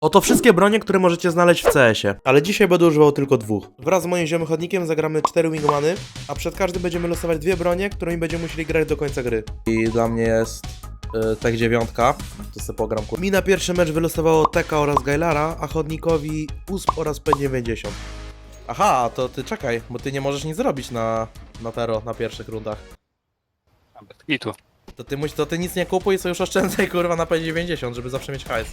Oto wszystkie bronie, które możecie znaleźć w CS-ie, ale dzisiaj będę używał tylko dwóch. Wraz z moim ziomym chodnikiem zagramy 4 wingmany, a przed każdym będziemy losować dwie bronie, którymi będziemy musieli grać do końca gry. I dla mnie jest yy, Tech 9, to sobie pogram. kur- Mi na pierwszy mecz wylosowało Teka oraz Gailara, a chodnikowi USP oraz P90. Aha, to ty czekaj, bo ty nie możesz nic zrobić na, na Tero na pierwszych rundach. I tu. To ty, to ty nic nie kupuj, co już oszczędzaj kurwa na P90, żeby zawsze mieć hajs.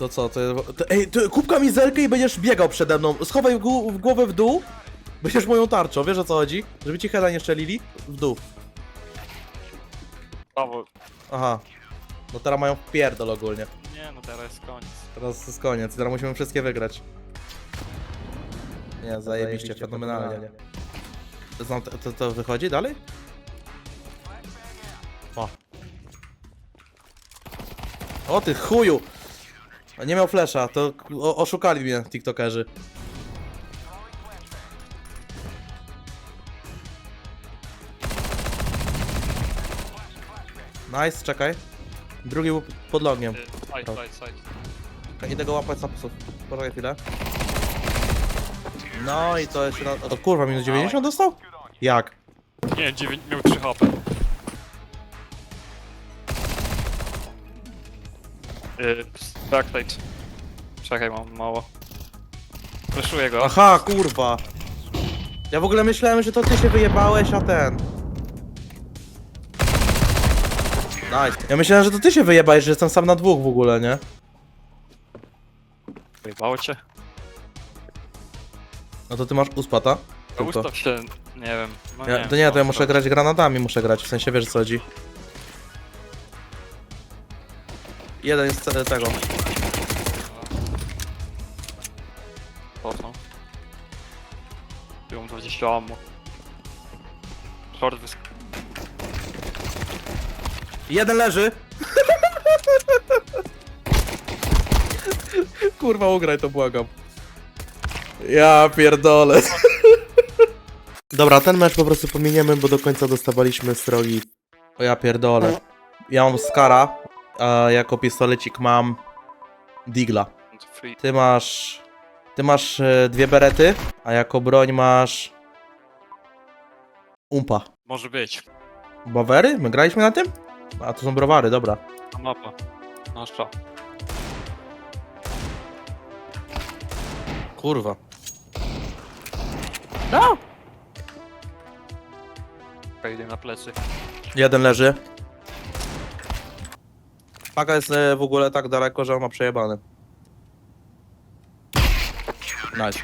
To co, to, to Ej, ty, kup kamizelkę i będziesz biegał przede mną. Schowaj w, w głowę w dół. Będziesz moją tarczą, wiesz o co chodzi? Żeby ci heada nie szczelili? W dół. Brawo. Aha. No teraz mają pierdol ogólnie. Nie no teraz jest koniec. Teraz jest koniec, teraz musimy wszystkie wygrać. Nie, zajebiście, fenomenalnie. To, to, to, to wychodzi dalej? O. O ty chuju! Nie miał flesza, to o, oszukali mnie tiktokerzy. Nice, czekaj. Drugi był pod logiem. Y, Side, side, side. Idę go łapać za psów. Poczekaj chwilę. No i to jeszcze na... O kurwa, minus 90 dostał? Jak? Nie, 9, miał 3 HP. Yy, backside. Czekaj, mam mało. Fleszuję go. Aha, kurwa. Ja w ogóle myślałem, że to ty się wyjebałeś, a ten... Nice. Ja myślałem, że to ty się wyjebałeś, że jestem sam na dwóch w ogóle, nie? Wyjebało cię. No to ty masz uspata? No Tylko. ustaw się, nie wiem. No Ja, to nie, to ja muszę grać granatami, muszę grać, w sensie wiesz co chodzi. Jeden jest ce- tego. Po co? Tu mam 20 ammo. Short wysk... Jeden leży. Kurwa, ugraj to, błagam. Ja pierdolę. Dobra, ten mecz po prostu pominiemy, bo do końca dostawaliśmy srogi. O ja pierdolę. Ja mam Skara, a jako pistolecik mam Digla. Ty masz... Ty masz e, dwie berety, a jako broń masz... Umpa. Może być. Bawery? My graliśmy na tym? A to są browary, dobra. A mapa. Nasza. Kurwa. No! Idę na plecy. Jeden leży. Paka jest e, w ogóle tak daleko, że on ma przejebany. Nice.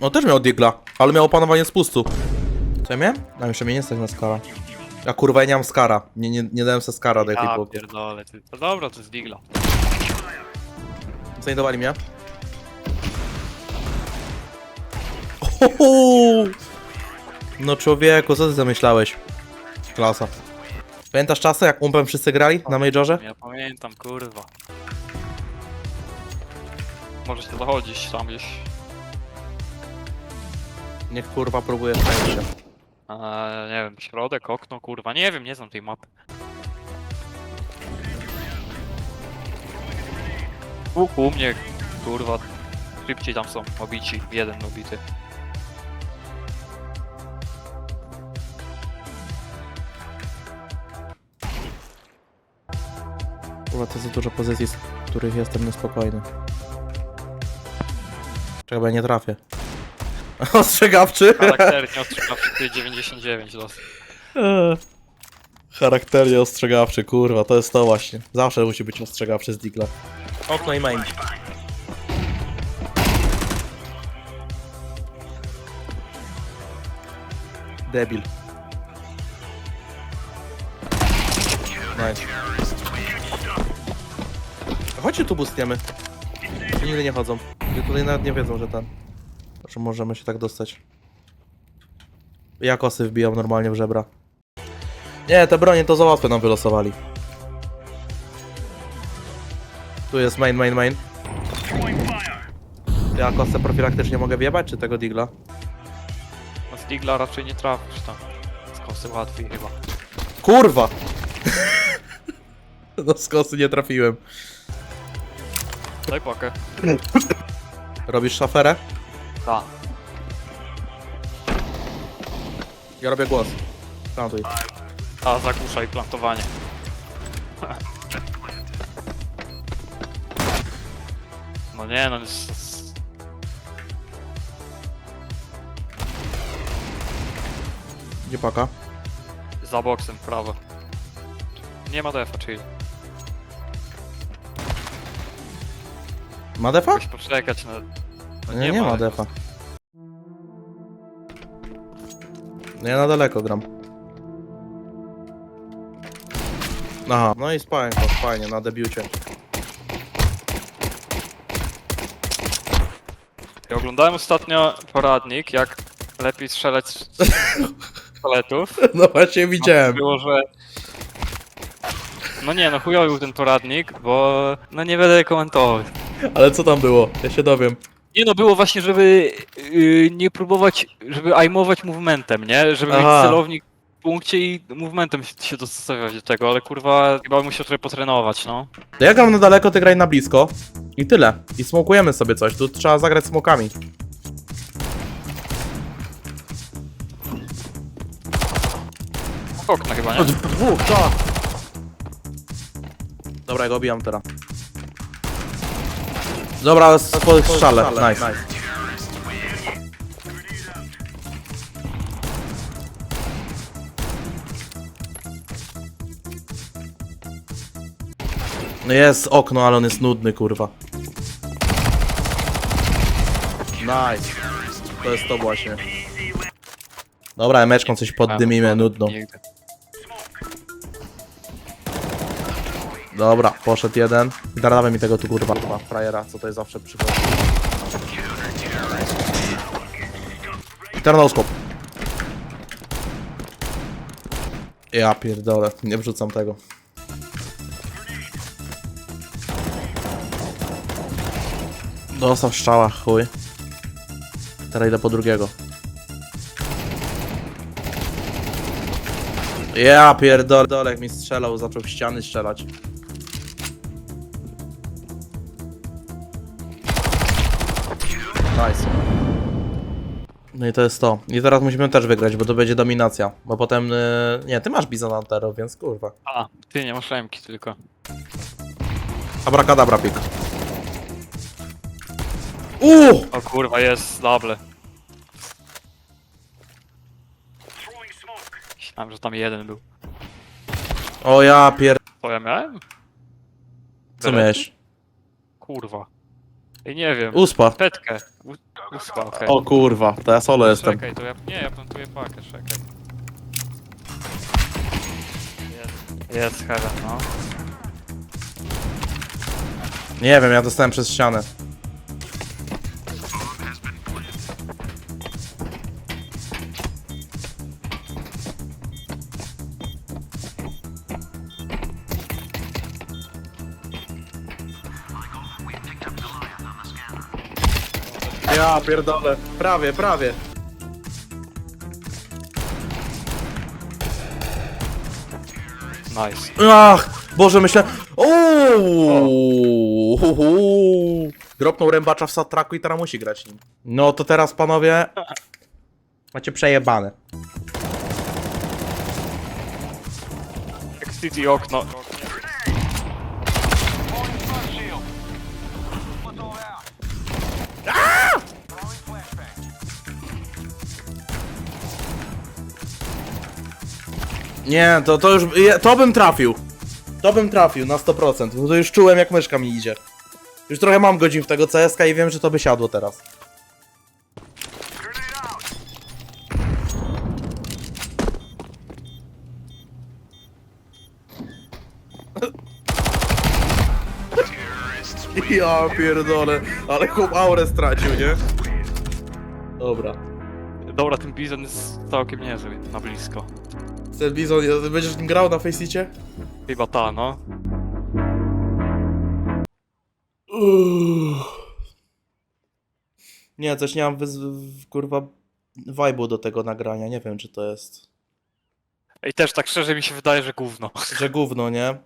No też miał digla, ale miał opanowanie spustu. Co ja miałem? No jeszcze mnie nie stać na skara. Ja kurwa ja nie mam skara. Nie, nie, nie dałem se skara do Ja ekipu. pierdolę, ty. To dobra, to jest digla. Znajdowali mnie. Oho! No człowieku, co ty zamyślałeś? Klasa. Pamiętasz czasy, jak umpem wszyscy grali na Majorze? Ja pamiętam, kurwa. Może się dochodzić tam gdzieś. Niech kurwa próbuje szczęścia. A, nie wiem, środek, okno, kurwa. Nie wiem, nie znam tej mapy. U, u mnie, kurwa. Szybciej tam są obici. Jeden obity. Kurwa, to jest za dużo pozycji, z których jestem niespokojny. Czekaj, bo ja nie trafię. Ostrzegawczy! Charakternie ostrzegawczy, ty 99 los. Charakternie ostrzegawczy, kurwa, to jest to właśnie. Zawsze musi być ostrzegawczy z Digla. Okno i main. Debil. Nice. Chodźcie tu boostniemy. Nigdy nie chodzą. Ludzie tutaj nawet nie wiedzą, że ten... Że możemy się tak dostać. Ja kosy wbijam normalnie w żebra. Nie, te bronie to za łatwe nam wylosowali. Tu jest main, main, main. Ja kosę profilaktycznie mogę wjebać, czy tego digla? No z digla raczej nie trafisz tam. Z kosy łatwiej chyba. Kurwa! no z kosy nie trafiłem. Daj pakę. Robisz szaferę? Ta. Ja robię głos. Plantuj. A, zagłuszaj plantowanie. No nie, no jest... Gdzie paka? Za boksem, w prawo. Nie ma defa, chill. Ma defa? Musi poczekać na... No Nie, nie ma defa. Ja na daleko gram. Aha, no i spałem go, fajnie, na debiucie. Ja oglądałem ostatnio poradnik, jak lepiej strzelać z paletów. No właśnie widziałem. Było, że... No nie, no chujowy był ten poradnik, bo... No nie będę komentował. Ale co tam było? Ja się dowiem. Nie no, było właśnie, żeby yy, nie próbować, żeby aimować movementem, nie? Żeby Aha. mieć celownik w punkcie i movementem się- się dostosować do tego, ale kurwa, chyba bym musiał trochę potrenować, no. To ja gram na daleko, ty graj na blisko. I tyle. I smokujemy sobie coś. Tu trzeba zagrać smokami. Okna chyba, nie? Dwóch, tak. Dobra, ja go obijam teraz. Dobra, po strzale. Nice. No jest okno, ale on jest nudny, kurwa. Nice. To jest to właśnie. Dobra, meczką coś poddymimy, nudno. Nigdy. Dobra, poszedł jeden. Dawaj mi tego tu kurwa, kurwa frajera, co to jest zawsze przychodzi. I teraz noskop. Ja pierdolę, nie wrzucam tego. Dostał strzała, chuj. Teraz idę po drugiego. Ja pierdolę, jak mi strzelał, zaczął w ściany strzelać. Nice. No i to jest to. I teraz musimy też wygrać, bo to będzie dominacja. Bo potem... Yy... Nie, ty masz Bizon Antero, więc kurwa. A, ty nie masz remki tylko. Abracadabra pik. Uuu! O kurwa, jest double. Myślałem, że tam jeden był. O ja pier... To ja miałem? Co Berety? miałeś? Kurwa. Ej, nie wiem. Uspa. Petkę. U- Uspa, okej. O kurwa, to ja solo jestem. Czekaj, to ja... Nie, ja plantuję pakę, czekaj. Jest, jest heaven, no. Nie wiem, ja dostałem przez ścianę. Ja pierdolę. Prawie, prawie. Nice. Ach, Boże, myślę... Hu, hu. Dropnął rębacza w satraku i teraz musi grać nim. No to teraz, panowie... Macie przejebane. Jak okno. Nie, to, to już... To bym trafił. To bym trafił na 100%. Bo to już czułem, jak myszka mi idzie. Już trochę mam godzin w tego CSK i wiem, że to by siadło teraz. Ja pierdolę, ale chłop aurę stracił, nie? Dobra. Dobra, ten bizon jest całkiem niezły, na blisko. Ten Bizon, będziesz nim grał na Faceicie? Chyba ta, no. Nie, coś nie mam kurwa vibe'u do tego nagrania, nie wiem czy to jest, Ej, też tak szczerze mi się wydaje, że gówno. że gówno, nie?